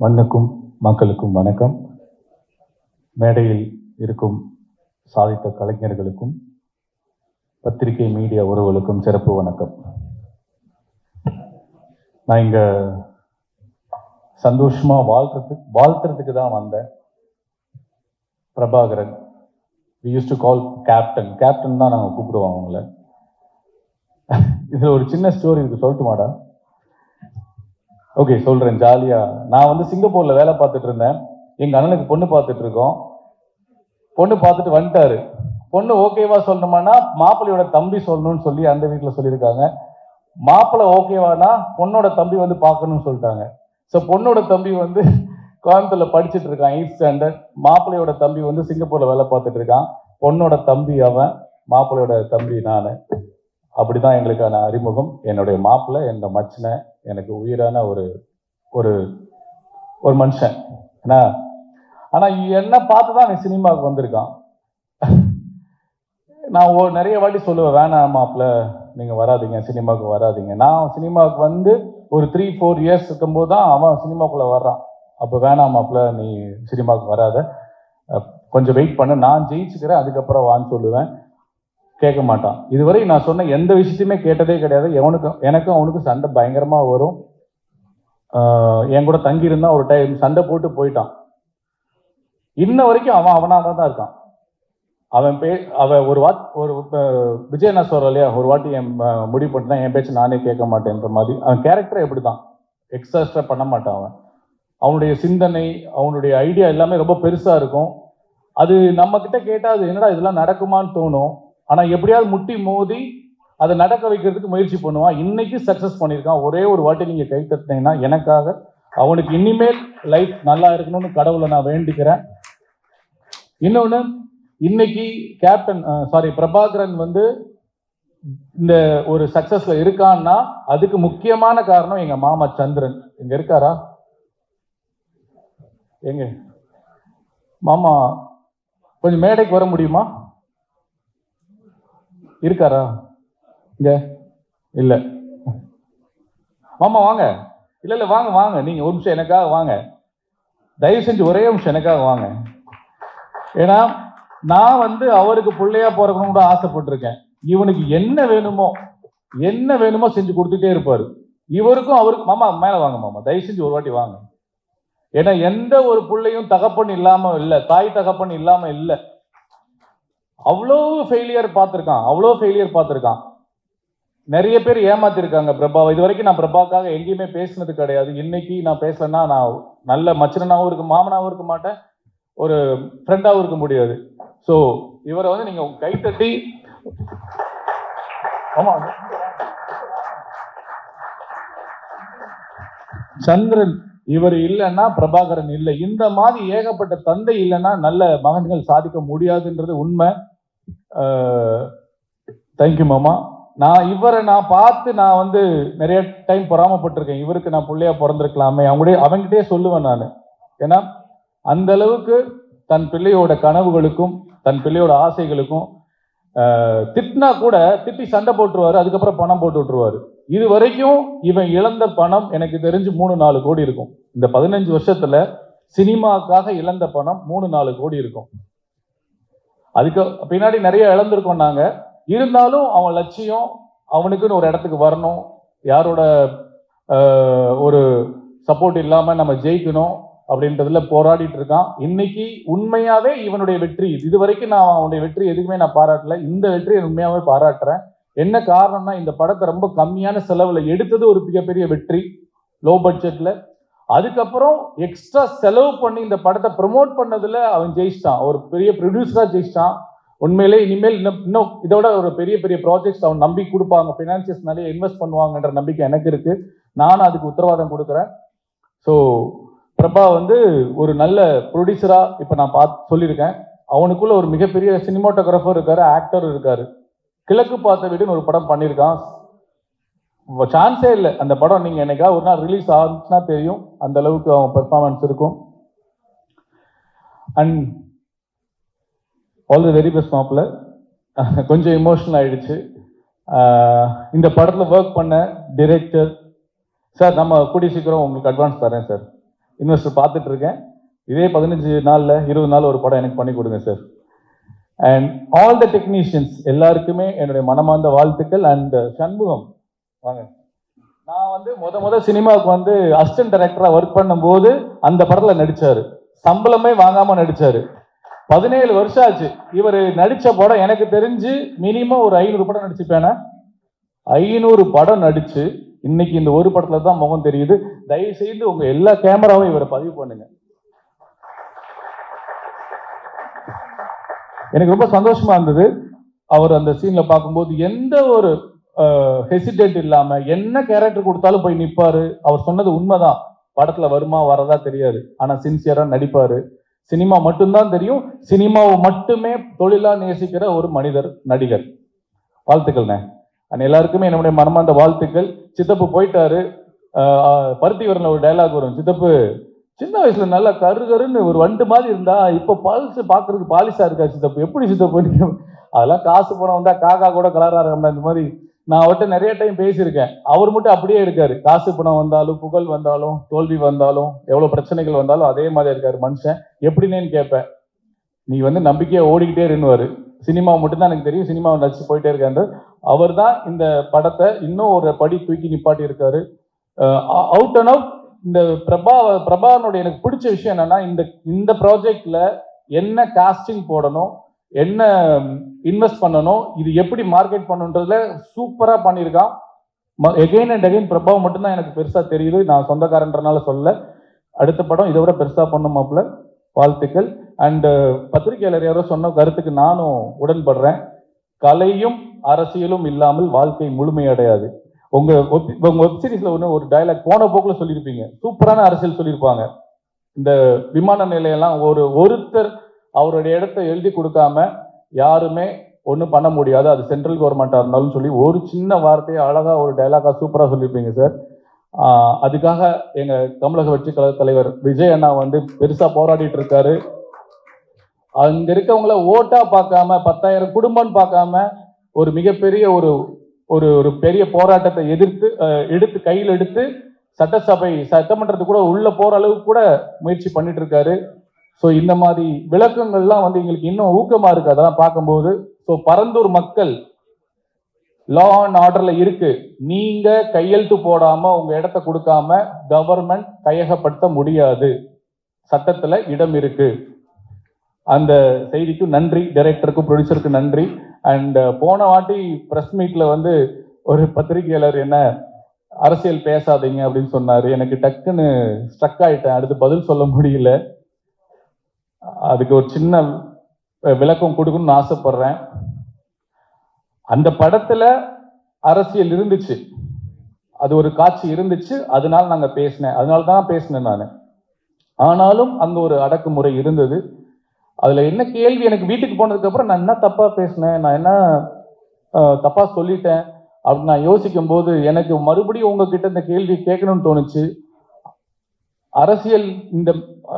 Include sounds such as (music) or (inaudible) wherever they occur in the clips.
மண்ணுக்கும் மக்களுக்கும் வணக்கம். மேடையில் இருக்கும் சாதித்த கலைஞர்களுக்கும் பத்திரிகை மீடியா உறவுகளுக்கும் சிறப்பு வணக்கம். நான் இங்க சந்தோஷமா வாழ்த்துறதுக்கு வாழ்த்துறதுக்கு தான் வந்தேன். Prabhakaran we use to call captain captain தான் நாங்கள் கூப்பிடுவோம் அவங்கள. இதில் ஒரு சின்ன ஸ்டோரி இருக்கு சொல்லட்டுமாடா? ஓகே சொல்கிறேன் ஜாலியாக நான் வந்து சிங்கப்பூரில் வேலை பார்த்துட்டு இருந்தேன். எங்கள் அண்ணனுக்கு பொண்ணு பார்த்துட்டு இருக்கோம். பொண்ணு பார்த்துட்டு வந்துட்டாரு. பொண்ணு ஓகேவா சொல்லணுமானா மாப்பிள்ளையோட தம்பி சொல்லணும்னு சொல்லி அந்த வீட்டில் சொல்லியிருக்காங்க. மாப்பிள்ளை ஓகேவானா பொண்ணோட தம்பி வந்து பார்க்கணும்னு சொல்லிட்டாங்க. ஸோ பொண்ணோட தம்பி வந்து கோயம்புத்தூரில் படிச்சுட்டு இருக்கான் எயிட் ஸ்டாண்டர்ட் மாப்பிள்ளையோட தம்பி வந்து சிங்கப்பூரில் வேலை பார்த்துட்டு இருக்கான். பொண்ணோட தம்பி அவன் மாப்பிள்ளையோட தம்பி நான். அப்படிதான் எங்களுக்கான அறிமுகம். என்னுடைய மாப்பிள்ளை என்னோட மச்சினை எனக்கு உயிரான ஒரு ஒரு ஒரு மனுஷன். ஏன்னா ஆனா என்ன பார்த்து தான் நீ சினிமாவுக்கு வந்திருக்கான். நான் ஓ நிறைய வாட்டி சொல்லுவேன் வேணாம் மாப்பிள்ள நீங்க வராதீங்க சினிமாவுக்கு வராதீங்க. நான் சினிமாவுக்கு வந்து ஒரு த்ரீ ஃபோர் இயர்ஸ் இருக்கும்போது தான் அவன் சினிமாக்குள்ளே வர்றான். அப்போ வேணாம் மாப்பிள்ள நீ சினிமாவுக்கு வராத. கொஞ்சம் வெயிட் பண்ணு. நான் ஜெயிச்சுக்கிறேன் அதுக்கப்புறம் வான்னு சொல்லுவேன். கேட்க மாட்டான் இதுவரை நான் சொன்ன எந்த விஷயத்தையுமே கேட்டதே கிடையாது. எவனுக்கும் எனக்கும் அவனுக்கும் சண்டை பயங்கரமாக வரும். என் கூட தங்கியிருந்தா ஒரு டைம் சண்டை போட்டு போயிட்டான். இன்ன வரைக்கும் அவன் அவனாக தான் இருக்கான். அவன் பே அவன் ஒரு வாட் ஒரு விஜய் நான் சொல்றேன் இல்லையா? ஒரு வாட்டி என் முடிவு பண்ணிட்டான் என் பேச்சு நானே கேட்க மாட்டேன்ற மாதிரி. அவன் கேரக்டர் எப்படி தான் எக்ஸாஸ்ட்ரா பண்ண மாட்டான் அவன். அவனுடைய சிந்தனை அவனுடைய ஐடியா எல்லாமே ரொம்ப பெருசாக இருக்கும். அது நம்மக்கிட்ட கேட்டால் அது என்னடா இதெல்லாம் நடக்குமான்னு தோணும். ஆனால் எப்படியாவது முட்டி மோதி அதை நடக்க வைக்கிறதுக்கு முயற்சி பண்ணுவான் இன்னைக்கு சக்ஸஸ் பண்ணியிருக்கான். ஒரே ஒரு வாட்டி நீங்கள் கை தட்டினீங்கன்னா எனக்காக அவனுக்கு இனிமேல் லைஃப் நல்லா இருக்கணும்னு கடவுளை நான் வேண்டிக்கிறேன். இன்னொன்று இன்னைக்கு கேப்டன் சாரி பிரபாகரன் வந்து இந்த ஒரு சக்சஸ்ல இருக்கான்னா அதுக்கு முக்கியமான காரணம் எங்க மாமா சந்திரன். இங்க இருக்காரா? எங்க? மாமா கொஞ்சம் மேடைக்கு வர முடியுமா? இருக்காரா? இங்க. இல்ல. மாமா வாங்க. இல்ல இல்ல வாங்க வாங்க. நீங்க ஒரு நிமிஷம் எனக்காக வாங்க. தயவு செஞ்சு ஒரே நிமிஷம் எனக்காக வாங்க. ஏன்னா நான் வந்து அவருக்கு பிள்ளையா பிறக்கணும் கூட ஆசைப்பட்டிருக்கேன். இவனுக்கு என்ன வேணுமோ என்ன வேணுமோ செஞ்சு கொடுத்துட்டே இருப்பாரு. இவருக்கும் அவருக்கு மாமா மேல வாங்க மாமா. தயவு செஞ்சு ஒரு வாட்டி வாங்க. ஏன்னா எந்த ஒரு பிள்ளையும் தகப்பன் இல்லாம இல்ல தாய் தகப்பன் இல்லாம இல்லை. அவ்வளோ ஃபெயிலியர் பார்த்துருக்கான் அவ்வளோ ஃபெயிலியர் பார்த்துருக்கான். நிறைய பேர் ஏமாத்திருக்காங்க பிரபாவை. இது வரைக்கும் நான் பிரபாக்காக எங்கேயுமே பேசினது கிடையாது. இன்னைக்கு நான் பேசலன்னா நான் நல்ல மச்சனாவும் இருக்க மாமனாவும் இருக்க மாட்டேன். ஒரு ஃப்ரெண்டாகவும் இருக்க முடியாது. ஸோ இவரை வந்து நீங்க கைத்தட்டி ஆமா. சந்திரன் இவர் இல்லைன்னா பிரபாகரன் இல்லை. இந்த மாதிரி ஏகப்பட்ட தந்தை இல்லைன்னா நல்ல மகன்கள் சாதிக்க முடியாதுன்றது உண்மை. தேங்க்யூ மாமா. நான் இவரை நான் பார்த்து நான் வந்து நிறைய டைம் பொறாமப்பட்டிருக்கேன். இவருக்கு நான் பிள்ளையா பிறந்திருக்கலாமே. அவங்களுடைய அவங்ககிட்டயே சொல்லுவேன் நான். ஏன்னா அந்த அளவுக்கு தன் பிள்ளையோட கனவுகளுக்கும் தன் பிள்ளையோட ஆசைகளுக்கும் திட்டினா கூட திட்டி சண்டை போட்டுருவாரு அதுக்கப்புறம் பணம் போட்டு விட்டுருவாரு. இது வரைக்கும் இவன் இழந்த பணம் எனக்கு தெரிஞ்சு மூணு நாலு கோடி இருக்கும். இந்த பதினஞ்சு வருஷத்துல சினிமாக்காக இழந்த பணம் மூணு நாலு கோடி இருக்கும். அதுக்கு பின்னாடி நிறைய இழந்திருக்கோம் நாங்கள் இருந்தாலும் அவன் லட்சியம் அவனுக்குன்னு ஒரு இடத்துக்கு வரணும். யாரோட ஒரு சப்போர்ட் இல்லாமல் நம்ம ஜெயிக்கணும் அப்படின்றதுல போராடிட்டு இருக்கான். இன்னைக்கு உண்மையாவே இவனுடைய வெற்றி இது வரைக்கும் நான் அவனுடைய வெற்றி எதுக்குமே நான் பாராட்டல. இந்த வெற்றியை உண்மையாவே பாராட்டுறேன். என்ன காரணம்னா இந்த படத்தை ரொம்ப கம்மியான செலவுல எடுத்தது ஒரு மிகப்பெரிய வெற்றி. லோ பட்ஜெட்ல அதுக்கப்புறம் எக்ஸ்ட்ரா செலவு பண்ணி இந்த படத்தை ப்ரொமோட் பண்ணதுல அவன் ஜெயிச்சிட்டான். ஒரு பெரிய ப்ரொடியூசரா ஜெயிச்சிட்டான். உண்மையிலே இனிமேல் இன்னும் இன்னும் இதோட ஒரு பெரிய பெரிய ப்ராஜெக்ட்ஸ் அவன் நம்பி கொடுப்பாங்க. ஃபினான்சியஸ் நிறைய இன்வெஸ்ட் பண்ணுவாங்கன்ற நம்பிக்கை எனக்கு இருக்கு. நானும் அதுக்கு உத்தரவாதம் கொடுக்குறேன். ஸோ பிரபா வந்து ஒரு நல்ல ப்ரொடியூசரா இப்போ நான் பார்த்து சொல்லியிருக்கேன். அவனுக்குள்ள ஒரு மிகப்பெரிய சினிமாட்டோகிராஃபர் இருக்காரு ஆக்டர் இருக்காரு. கிழக்கு பார்த்த வீடுன்னு ஒரு படம் பண்ணியிருக்கான். சான்ஸே இல்லை. அந்த படம் நீங்கள் என்னைக்கா ஒரு நாள் ரிலீஸ் ஆகுச்சுன்னா தெரியும். அந்த அளவுக்கு அவன் பெர்ஃபார்மன்ஸ் இருக்கும். And all the very best மாப்பில் கொஞ்சம் இமோஷனல் ஆயிடுச்சு. இந்த படத்தில் ஒர்க் பண்ண டிரெக்டர் சார் நம்ம கூடிய சீக்கிரம் உங்களுக்கு அட்வான்ஸ் தரேன் சார் இன்வெஸ்டர் பார்த்துட்டு இருக்கேன் இதே பதினஞ்சு நாளில் இருபது நாள் ஒரு படம் எனக்கு பண்ணி கொடுங்க sir and all the technicians எல்லாருக்குமே என்னுடைய மனமார்ந்த வாழ்த்துக்கள். அண்ட் uh, சண்முகம் வாங்க. நான் வந்து முத முத சினிமாவுக்கு வந்து அசிஸ்டன்ட் டைரக்டரா ஒர்க் பண்ணும்போது அந்த படத்துல நடிச்சாரு. சம்பளமே வாங்காம நடிச்சாரு. பதினேழு வருஷம் ஆச்சு. இவர் நடிச்ச படம் எனக்கு தெரிஞ்சு மினிமம் ஒரு ஐநூறு படம் நடிச்சிருப்பேனா ஐநூறு படம் நடிச்சு இன்னைக்கு இந்த ஒரு படத்துல தான் முகம் தெரியுது. தயவு செய்து உங்க எல்லா கேமராவும் இவரை பதிவு பண்ணுங்க. எனக்கு ரொம்ப சந்தோஷமா இருந்தது. அவர் அந்த சீன்ல பார்க்கும்போது எந்த ஒரு ஹெசிடேட் இல்லாம என்ன கேரக்டர் கொடுத்தாலும் போய் நிப்பாரு. அவர் சொன்னது உண்மைதான். படத்துல வருமா வரதா தெரியாது. ஆனா சின்சியரா நடிப்பாரு. சினிமா மட்டும்தான் தெரியும். சினிமாவை மட்டுமே தொழிலா நேசிக்கிற ஒரு மனிதர் நடிகர். வாழ்த்துக்கள்ண்ணே அண்ட் எல்லாருக்குமே என்னுடைய மனமார்ந்த வாழ்த்துக்கள். சித்தப்பு போயிட்டாரு. பருத்தி வரல ஒரு டயலாக் வரும். சித்தப்பு சின்ன வயசுல நல்லா கரு கருன்னு ஒரு வண்டு மாதிரி இருந்தா இப்ப பல்ஸ் பாக்குறதுக்கு பாலிசா இருக்கா சித்தப்பு. எப்படி சித்தப்பு? (laughs) அதெல்லாம் காசு போன வந்தா காக்கா கூட கலரா இருக்கா இந்த மாதிரி நான் அவர்கிட்ட நிறைய டைம் பேசியிருக்கேன். அவர் மட்டும் அப்படியே இருக்காரு. காசு பணம் வந்தாலும் புகழ் வந்தாலும் தோல்வி வந்தாலும் எவ்வளோ பிரச்சனைகள் வந்தாலும் அதே மாதிரி இருக்காரு மனுஷன். எப்படின்னு கேட்பேன். நீ வந்து நம்பிக்கையா ஓடிக்கிட்டே இருந்துவாரு சினிமா மட்டும்தான் எனக்கு தெரியும். சினிமாவை நடிச்சு போயிட்டே இருக்காரு. அவர் தான் இந்த படத்தை இன்னும் ஒரு படி தூக்கி நிப்பாட்டி இருக்காரு. அவுட் அண்ட் அவுட் இந்த பிரபா பிரபானுடைய எனக்கு பிடிச்ச விஷயம் என்னன்னா இந்த இந்த ப்ராஜெக்ட்ல என்ன காஸ்டிங் போடணும் என்ன இன்வெஸ்ட் பண்ணணும். இது எப்படி மார்க்கெட் பண்ணுன்றதுல சூப்பராக பண்ணியிருக்கான். எகைன் அண்ட் அகைன் பிரபாவ் மட்டும்தான் எனக்கு பெருசாக தெரியுது. நான் சொந்தக்காரன்றனால சொல்ல அடுத்த படம் இதை விட பெருசாக பண்ணுமாப்ல. வாழ்த்துக்கள். அண்டு பத்திரிகையாளர் யாரோ சொன்ன கருத்துக்கு நானும் உடன்படுறேன். கலையும் அரசியலும் இல்லாமல் வாழ்க்கை முழுமையடையாது உங்க web- உங்க வெப் ஒன்று ஒரு டயலாக் போன போக்கில் சொல்லியிருப்பீங்க. சூப்பரான அரசியல் சொல்லியிருப்பாங்க. இந்த விமான நிலையெல்லாம் ஒரு ஒருத்தர் அவருடைய இடத்த எழுதி கொடுக்காம யாருமே ஒன்றும் பண்ண முடியாது. அது சென்ட்ரல் கவர்மெண்ட்டாக இருந்தாலும் சொல்லி ஒரு சின்ன வார்த்தையை அழகாக ஒரு டைலாகாக சூப்பராக சொல்லியிருப்பீங்க சார் அதுக்காக எங்கள் தமிழக வெற்றி கழக தலைவர் விஜய் அண்ணா வந்து பெருசாக போராடிட்டு இருக்காரு. அங்க இருக்கவங்கள ஓட்டா பார்க்காம பத்தாயிரம் குடும்பம்னு பார்க்காம ஒரு மிகப்பெரிய ஒரு ஒரு ஒரு பெரிய போராட்டத்தை எதிர்த்து எடுத்து கையில் எடுத்து சட்டசபை சட்டமன்றத்துக்கு கூட உள்ள போற அளவுக்கு கூட முயற்சி பண்ணிட்டு இருக்காரு. ஸோ இந்த மாதிரி விளக்கங்கள்லாம் வந்து எங்களுக்கு இன்னும் ஊக்கமா இருக்கு. அதெல்லாம் பார்க்கும்போது ஸோ பரந்தூர் மக்கள் லா அண்ட் ஆர்டர்ல இருக்கு. நீங்க கையெழுத்து போடாம உங்க இடத்த கொடுக்காம கவர்மெண்ட் கையகப்படுத்த முடியாது. சட்டத்துல இடம் இருக்கு. அந்த செய்திக்கும் நன்றி. டைரக்டருக்கும் ப்ரொடியூசருக்கும் நன்றி. அண்ட் uh, போன வாட்டி ப்ரெஸ் மீட்ல வந்து ஒரு பத்திரிகையாளர் என்ன அரசியல் பேசாதீங்க அப்படின்னு சொன்னாரு. எனக்கு டக்குன்னு ஸ்ட்ரக் ஆயிட்டேன். அடுத்து பதில் சொல்ல முடியல. அதுக்கு ஒரு சின்ன விளக்கம் கொடுக்கணும்னு ஆசைப்படுறேன். அந்த படத்துல அரசியல் இருந்துச்சு. அது ஒரு காட்சி இருந்துச்சு. அதனால நாங்க பேசினேன். அதனால தான் பேசினேன் நான். ஆனாலும் அங்க ஒரு அடக்குமுறை இருந்தது. அதுல என்ன கேள்வி எனக்கு வீட்டுக்கு போனதுக்கு அப்புறம் நான் என்ன தப்பா பேசினேன்? நான் என்ன தப்பா சொல்லிட்டேன்? அப்படின்னு நான் யோசிக்கும் போது எனக்கு மறுபடியும் உங்ககிட்ட இந்த கேள்வி கேட்கணும்னு தோணுச்சு. அரசியல் இந்த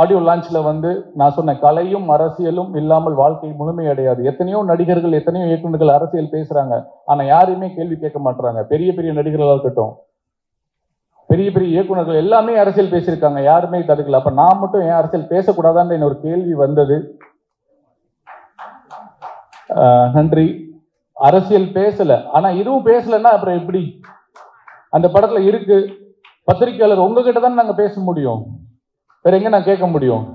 ஆடியோ லான்ச்சில் வந்து நான் சொன்னேன் கலையும் அரசியலும் இல்லாமல் வாழ்க்கை முழுமையடையாது எத்தனையோ நடிகர்கள் எத்தனையோ இயக்குநர்கள் அரசியல் பேசுகிறாங்க ஆனால் யாருமே கேள்வி கேட்க மாட்டுறாங்க பெரிய பெரிய நடிகர்களாக இருக்கட்டும் பெரிய பெரிய இயக்குனர்கள் எல்லாமே அரசியல் பேசியிருக்காங்க யாருமே தடுக்கல அப்போ நான் மட்டும் ஏன் அரசியல் பேசக்கூடாதான்னு ஒரு கேள்வி வந்தது. நன்றி. அரசியல் பேசல ஆனா இதுவும் பேசலன்னா அப்புறம் எப்படி? அந்த படத்துல இருக்கு. பத்திரிக்கையாளர் உங்ககிட்ட தான் நாங்க பேச முடியும். வேற எங்க நான் கேட்க முடியும்?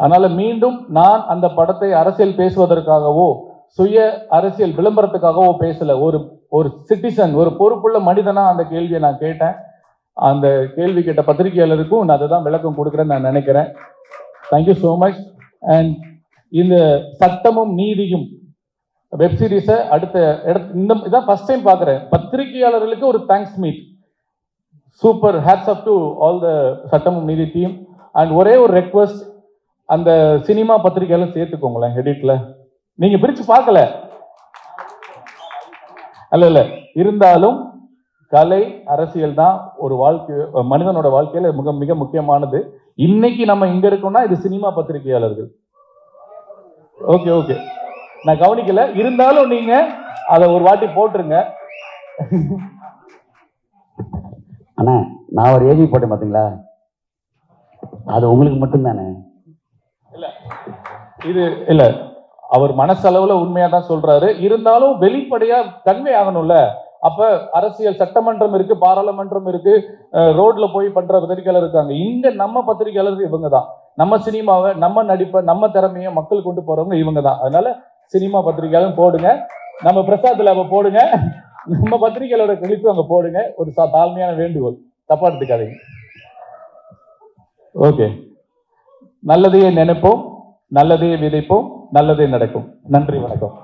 அதனால மீண்டும் நான் அந்த படத்தை அரசியல் பேசுவதற்காகவோ சுய அரசியல் விளம்பரத்துக்காகவோ பேசல. ஒரு ஒரு சிட்டிசன் ஒரு பொறுப்புள்ள மனிதனா அந்த கேள்வியை நான் கேட்டேன். அந்த கேள்வி கேட்ட பத்திரிகையாளருக்கும் நான் அதை தான் விளக்கம் கொடுக்குறேன்னு நான் நினைக்கிறேன். தேங்க்யூ ஸோ மச் அண்ட் இந்த சட்டமும் நீதியும் வெப் சீரிஸை அடுத்த இடத்து இந்த இதான் ஃபர்ஸ்ட் டைம் பார்க்குறேன். பத்திரிகையாளர்களுக்கு ஒரு thanks meet super hats up to all the சட்டமும் நீதி டீம் அண்ட் ஒரே ஒரு ரெக்வஸ்ட் அந்த சினிமா பத்திரிகையெல்லாம் சேர்த்துக்கோங்களேன் எடிட்ல நீங்க பிரிச்சு பார்க்கல. அல்ல இல்ல. இருந்தாலும் கலை அரசியல் தான் ஒரு வாழ்க்கை மனிதனோட வாழ்க்கையில மிக மிக முக்கியமானது. இன்னைக்கு நம்ம இங்க இருக்கோம்னா இது சினிமா பத்திரிகையாளர்கள். ஓகே ஓகே நான் கவனிக்கல. இருந்தாலும் நீங்க அதை ஒரு வாட்டி போட்டுருங்க. நான் ஒரு ஏஜி போட்டேன் பார்த்தீங்களா அது உங்களுக்கு மட்டும்தானே? இல்லை. இது இல்லை. அவர் மனசளவுல உண்மையா தான் சொல்றாரு. இருந்தாலும் வெளிப்படையா கன்வே ஆகணும்ல. அப்ப அரசியல் சட்டமன்றம் இருக்கு பாராளுமன்றம் இருக்கு ரோட்டில் ரோட்ல போய் பண்ற பத்திரிகையாளர் இருக்காங்க. இங்க நம்ம பத்திரிகையாளர் இவங்க தான். நம்ம சினிமாவை நம்ம நடிப்பை நம்ம திறமையை மக்கள் கொண்டு போறவங்க இவங்க தான். அதனால சினிமா பத்திரிகையாளரும் போடுங்க. நம்ம பிரசாத் லேப போடுங்க. நம்ம பத்திரிகையாளரோட கழிப்பு அங்க போடுங்க. ஒரு சா- தாழ்மையான வேண்டுகோள். தப்பா எடுத்துக்காதீங்க ஓகே நல்லதையே நினைப்போம் நல்லதையே விதைப்போம் நல்லதே நடக்கும். நன்றி வணக்கம்.